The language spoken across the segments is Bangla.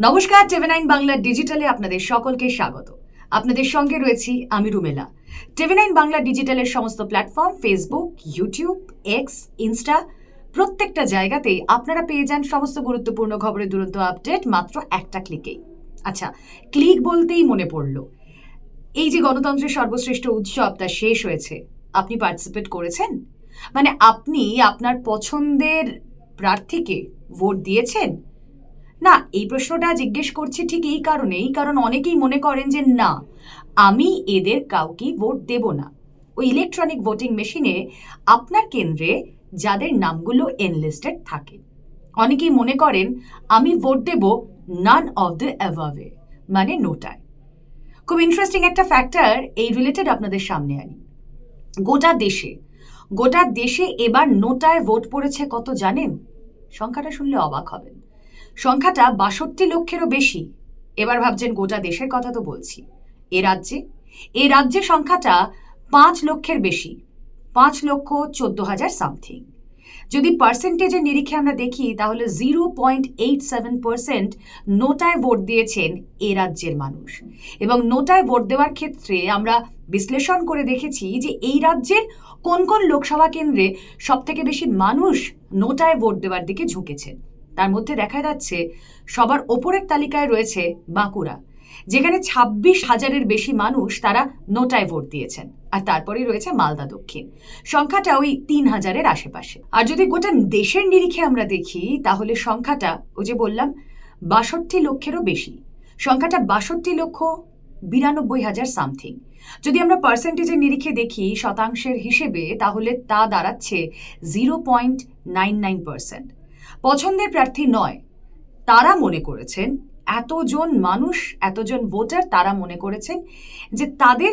নমস্কার টিভি নাইন বাংলা ডিজিটালে আপনাদের সকলকে স্বাগত। আপনাদের সঙ্গে রয়েছি আমি রুমেলা। টিভি নাইন বাংলা ডিজিটালের সমস্ত platform Facebook YouTube X Insta প্রত্যেকটা জায়গাতেই আপনারা পেয়ে যান সমস্ত গুরুত্বপূর্ণ খবরের দুরন্ত আপডেট মাত্র একটা ক্লিকেই আচ্ছা ক্লিক বলতেই মনে পড়ল। এই যে গণতন্ত্রের সর্বশ্রেষ্ঠ উৎসব, তা শেষ হয়েছে। আপনি পার্টিসিপেট করেছেন? মানে আপনি আপনার পছন্দের প্রার্থীকে ভোট দিয়েছেন? না, এই প্রশ্নটা জিজ্ঞেস করছি ঠিক এই কারণেই কারণ অনেকেই মনে করেন যে না, আমি এদের কাউকে ভোট দেব না। ওই ইলেকট্রনিক ভোটিং মেশিনে আপনার কেন্দ্রে যাদের নামগুলো এনলিস্টেড থাকে। অনেকেই মনে করেন, আমি ভোট দেব নান অফ দ্য অ্যাভাবে মানে নোটায়। খুব ইন্টারেস্টিং একটা ফ্যাক্টর এই রিলেটেড আপনাদের সামনে আনি। গোটা দেশে গোটা দেশে এবার নোটায় ভোট পড়েছে কত জানেন? সংখ্যাটা শুনলে অবাক হবেন। সংখ্যাটা বাষট্টি লক্ষেরও বেশি। এবার ভাবছেন গোটা দেশের কথা তো বলছি। এ রাজ্যে? এ রাজ্যে সংখ্যাটা পাঁচ লক্ষের বেশি। পাঁচ লক্ষ চোদ্দ হাজার সামথিং। যদি পার্সেন্টেজের নিরিখে আমরা দেখি, তাহলে zero point eight seven percent নোটায় vote দিয়েছেন এ রাজ্যের মানুষ। এবং নোটায় ভোট দেওয়ার ক্ষেত্রে আমরা বিশ্লেষণ করে দেখেছি যে এই রাজ্যের কোন কোন লোকসভা কেন্দ্রে সবথেকে বেশি মানুষ নোটায় ভোট দেওয়ার দিকে ঝুঁকেছেন। তার মধ্যে দেখা যাচ্ছে সবার ওপরের তালিকায় রয়েছে বাঁকুড়া, যেখানে ছাব্বিশ হাজারের বেশি মানুষ তারা নোটায় ভোট দিয়েছেন। আর তারপরেই রয়েছে মালদা দক্ষিণ। সংখ্যাটা ওই তিন হাজারের আশেপাশে। আর যদি গোটা দেশের নিরিখে আমরা দেখি, তাহলে সংখ্যাটা ওই যে বললাম, বাষট্টি লক্ষেরও বেশি। সংখ্যাটা বাষট্টি লক্ষ বিরানব্বই হাজার সামথিং। যদি আমরা পার্সেন্টেজের নিরিখে দেখি শতাংশের হিসেবে, তাহলে তা দাঁড়াচ্ছে zero point nine nine percent. পছন্দের প্রার্থী নয়। তারা মনে করেছেন, এতজন মানুষ, এতজন ভোটার তারা মনে করেছেন যে তাদের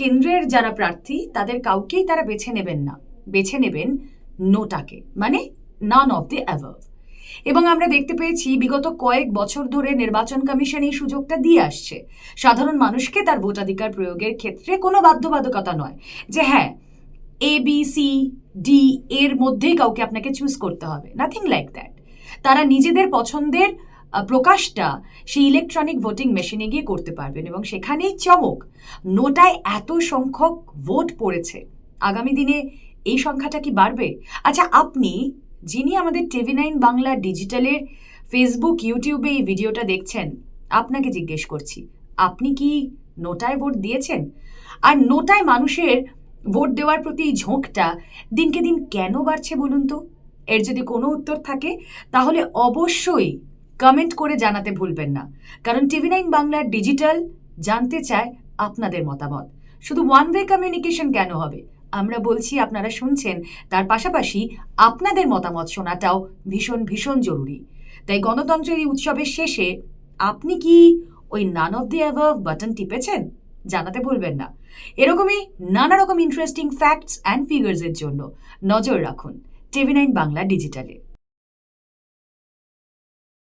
কেন্দ্রের যারা প্রার্থী, তাদের কাউকেই তারা বেছে নেবেন না। বেছে নেবেন নোটাকে মানে নান অফ দি অ্যাভার্ভ এবং আমরা দেখতে পেয়েছি, বিগত কয়েক বছর ধরে নির্বাচন কমিশন এই সুযোগটা দিয়ে আসছে। সাধারণ মানুষকে তার ভোটাধিকার প্রয়োগের ক্ষেত্রে কোনো বাধ্যবাধকতা নয় যে হ্যাঁ এ বি সি ডি এর মধ্যেই কাউকে আপনাকে চুজ করতে হবে। নাথিং লাইক দ্যাট তারা নিজেদের পছন্দের প্রকাশটা সেই ইলেকট্রনিক ভোটিং মেশিনে গিয়ে করতে পারবেন এবং সেখানেই চমক, নোটায় এত সংখ্যক ভোট পড়েছে। আগামী দিনে এই সংখ্যাটা কি বাড়বে? আচ্ছা আপনি যিনি আমাদের টিভি নাইন বাংলা ডিজিটালের ফেসবুক ইউটিউবে এই ভিডিওটা দেখছেন, আপনাকে জিজ্ঞেস করছি, আপনি কি নোটায় ভোট দিয়েছেন? আর নোটায় মানুষের ভোট দেওয়ার প্রতি এই ঝোঁকটা দিনকে দিন কেন বাড়ছে বলুন তো? এর যদি কোনো উত্তর থাকে, তাহলে অবশ্যই কমেন্ট করে জানাতে ভুলবেন না। কারণ টিভি নাইন বাংলার ডিজিটাল জানতে চায় আপনাদের মতামত। শুধু ওয়ান ওয়ে কমিউনিকেশন কেন হবে? আমরা বলছি, আপনারা শুনছেন, তার পাশাপাশি আপনাদের মতামত শোনাটাও ভীষণ ভীষণ জরুরি। তাই গণতন্ত্রের এই উৎসবের শেষে আপনি কি ওই none of the above button টিপেছেন? জানাতে ভুলবেন না। এরকমই নানা রকম ইন্টারেস্টিং ফ্যাক্টস অ্যান্ড ফিগার্সের জন্য নজর রাখুন টিভি নাইন বাংলা ডিজিটালে